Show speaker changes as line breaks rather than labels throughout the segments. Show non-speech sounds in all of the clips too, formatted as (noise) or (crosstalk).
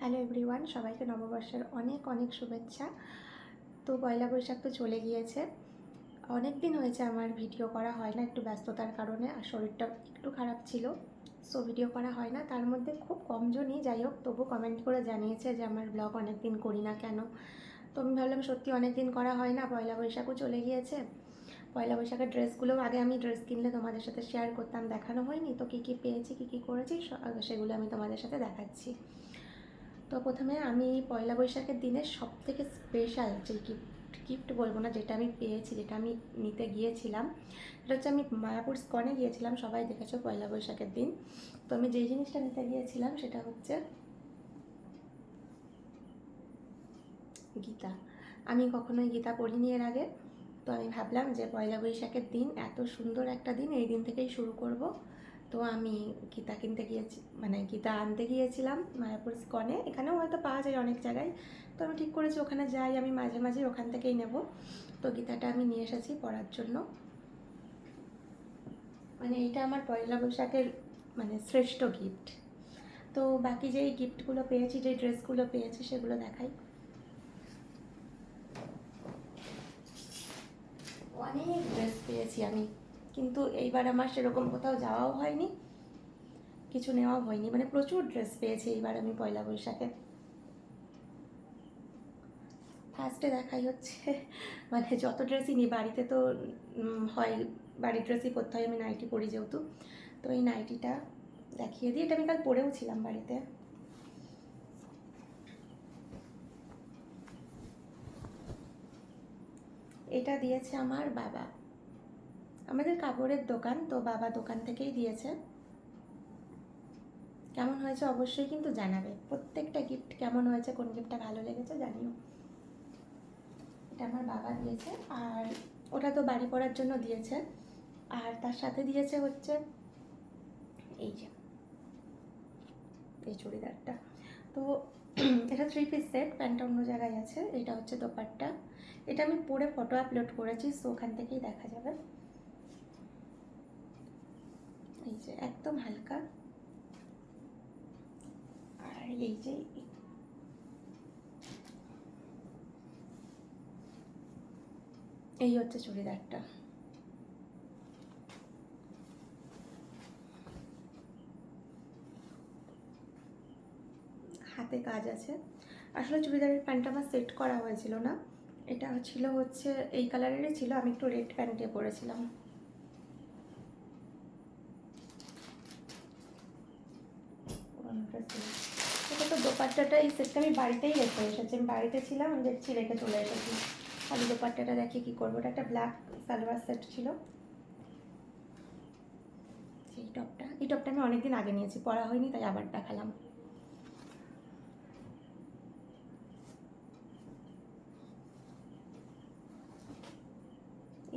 Hello everyone সবাইকে নববর্ষের অনেক অনেক শুভেচ্ছা। তো পয়লা বৈশাখ তো চলে গিয়েছে। অনেক দিন হয়েছে আমার ভিডিও করা হয় না একটু ব্যস্ততার কারণে আর শরীরটা একটু খারাপ ছিল সো ভিডিও করা হয় না। তার মধ্যে খুব কমজনই যাই হোক, তবু কমেন্ট করে জানিয়েছে যে আমার ব্লগ অনেক দিন করি না কেন। তো আমি ভাবলাম সত্যি অনেক দিন করা হয় না, পয়লা বৈশাখও চলে গিয়েছে। পয়লা বৈশাখের ড্রেসগুলো আগে আমি ড্রেস কিনলে তোমাদের সাথে শেয়ার করতাম, দেখানো হয়নি। তো কী কী পেয়েছি, কী কী করেছি সেগুলো আমি তোমাদের সাথে দেখাচ্ছি। তো প্রথমে আমি পয়লা বৈশাখের দিনে সব থেকে স্পেশাল যে গিফট গিফট বলব না, যেটা আমি পেয়েছি, যেটা আমি নিতে গিয়েছিলাম, সেটা হচ্ছে আমি মায়াপুর স্কনে গিয়েছিলাম, সবাই দেখেছ পয়লা বৈশাখের দিন। তো আমি যেই জিনিসটা নিতে গিয়েছিলাম, সেটা হচ্ছে গীতা। আমি কখনোই গীতা পড়িনি এর আগে, তো আমি ভাবলাম যে পয়লা বৈশাখের দিন, এত সুন্দর একটা দিন, এই দিন থেকেই শুরু করব। তো আমি গীতা কিনতে গিয়েছি মানে গীতা আনতে গিয়েছিলাম মায়াপুর স্কনে। এখানেও হয়তো পাওয়া যায় অনেক জায়গায়। তো আমি ঠিক করেছি, ওখানে যাই, আমি মাঝে মাঝে ওখান থেকেই নেব। তো গীতাটা আমি নিয়ে এসেছি পড়ার জন্য। মানে এইটা আমার পয়লা বৈশাখের মানে শ্রেষ্ঠ গিফট তো বাকি যেই গিফটগুলো পেয়েছি যে ড্রেসগুলো পেয়েছি, সেগুলো দেখাই। অনেক ড্রেস পেয়েছি আমি। কিন্তু এইবার আমার সেরকম কোথাও যাওয়াও হয়নি, কিছু নেওয়াও হয়নি। মানে প্রচুর ড্রেস পেয়েছি এইবার আমি পয়লা বৈশাখে। ফার্স্টে দেখাই হচ্ছে মানে যত ড্রেসই নিই বাড়িতে তো হয়, বাড়ির ড্রেসই পরতে হয়, আমি নাইটি পরি যেহেতু। তো এই নাইটিটা দেখিয়ে দিই এটা আমি কাল পরেও ছিলাম বাড়িতে। এটা দিয়েছে আমার বাবা। আমাদের কাপড়ের দোকান তো বাবা দোকান থেকেই দিয়েছে। কেমন হয়েছে অবশ্যই কিন্তু জানাবে। প্রত্যেকটা গিফট কেমন হয়েছে, কোন গিফটটা ভালো লেগেছে জানিও। এটা আমার বাবা দিয়েছে আর ওটা তো বাড়ি পড়ার জন্য দিয়েছে। আর তার সাথে দিয়েছে হচ্ছে এই যে, এই চুড়িদারটা। তো (clears throat) এটা থ্রি পিস সেট প্যান্টটা অন্য জায়গায় আছে। এটা হচ্ছে দোপাট্টা। এটা আমি পরে ফটো আপলোড করেছি সো ওখান থেকেই দেখা যাবে। যে একদম হালকা। আর এই যে এই হচ্ছে চুড়িদারটা। হাতে কাজ আছে। আসলে চুড়িদারের প্যান্টটা আমার সেট করা হয়েছিল না। এটা ছিল হচ্ছে, এই কালারেরই ছিল, আমি একটু রেড প্যান্ট পরেছিলাম। Dress ছিল। এটা তো দোপাট্টাটা এই সেটটা আমি বাড়িতেই রেখে এসেছি। আমি বাড়িতে ছিলাম, আমি দেখছি রেখে চলে এসেছি। এই দোপাট্টাটা দেখি কী করব? এটা একটা ব্ল্যাক সালোয়ার সেট ছিল। এই টপটা এই টপটা আমি অনেকদিন আগে নিয়েছি, পরা হয়নি, তাই আবার দেখালাম।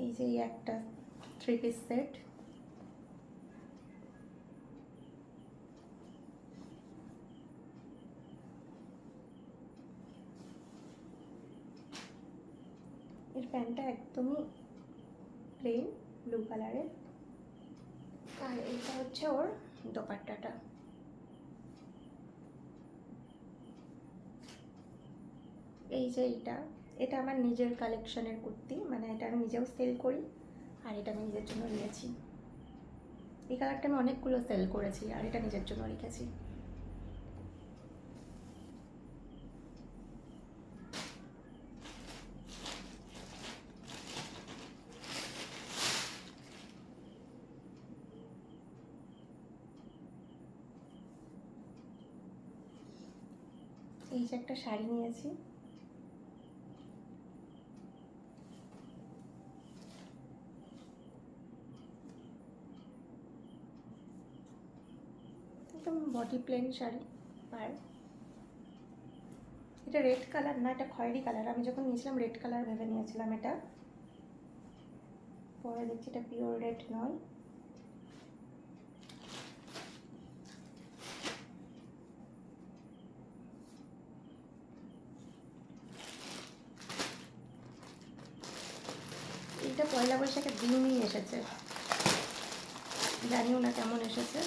এই যে একটা থ্রি পিস সেট এর প্যান্টটা একদমই প্লেন ব্লু কালারের আর এটা হচ্ছে ওর দোপাট্টাটা। এই যে এইটা, এটা আমার নিজের কালেকশনের কুর্তি মানে এটা আমি নিজেও সেল করি, আর এটা আমি নিজের জন্য নিয়েছি। এই কালারটা আমি অনেকগুলো সেল করেছি, আর এটা নিজের জন্য রেখেছি। এই যে একটা শাড়ি নিয়েছি। একদম বডি প্লেন শাড়ি, আর এটা রেড কালার না, এটা খয়েরি কালার আমি যখন নিয়েছিলাম রেড কালার ভেবে নিয়েছিলাম এটা। পরে দেখছি এটা পিওর রেড নয়। বৈশাখের দিনই এসেছে। জানিও না কেমন এসেছে।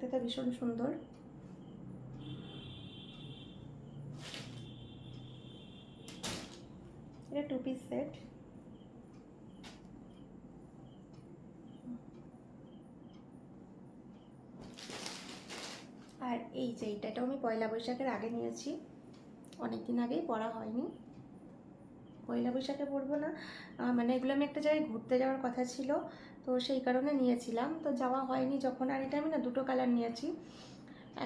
তো ভীষণ সুন্দর। এটা টু পিস সেট আর এই যে এইটা আমি পয়লা বৈশাখের আগে নিয়েছি। অনেক দিন আগেই পরা হয়নি। পয়লা বৈশাখে পড়ব না। মানে এগুলো আমি একটা জায়গায় ঘুরতে যাওয়ার কথা ছিল, তো সেই কারণে নিয়েছিলাম। তো যাওয়া হয়নি যখন, আর এটা আমি না দুটো কালার নিয়েছি।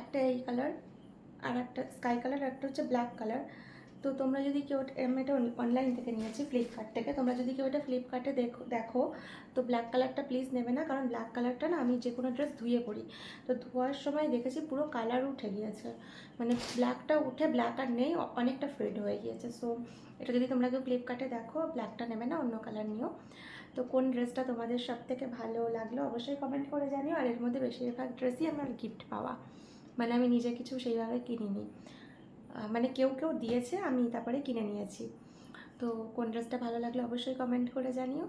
একটা এই কালার আর একটা স্কাই কালার আর একটা হচ্ছে ব্ল্যাক কালার তো তোমরা যদি কেউ এটা অনলাইন থেকে নিয়েছি ফ্লিপকার্ট থেকে। তোমরা যদি কেউ এটা ফ্লিপকার্টে দেখো দেখো, তো ব্ল্যাক কালারটা প্লিজ নেবে না, কারণ ব্ল্যাক কালারটা না আমি যে কোনো ড্রেস ধুয়ে পরি তো ধোয়ার সময় দেখেছি পুরো কালার উঠে গিয়েছে। মানে ব্ল্যাকটা উঠে ব্ল্যাক আর নেই অনেকটা ফেড হয়ে গিয়েছে। সো এটা যদি তোমরা কেউ ফ্লিপকার্টে দেখো ব্ল্যাকটা নেবে না, অন্য কালার নিও। তো কোন ড্রেসটা তোমাদের সব থেকে ভালো লাগল অবশ্যই কমেন্ট করে জানিও। আর এর মধ্যে বেশিরভাগ ড্রেসই আমার গিফট পাওয়া। মানে আমি নিজে কিছু সেইভাবে কিনিনি। মানে কেউ কেউ দিয়েছে, আমি তারপরে কিনে নিয়েছি। তো কোন ড্রেসটা ভালো লাগলে অবশ্যই কমেন্ট করে জানিও।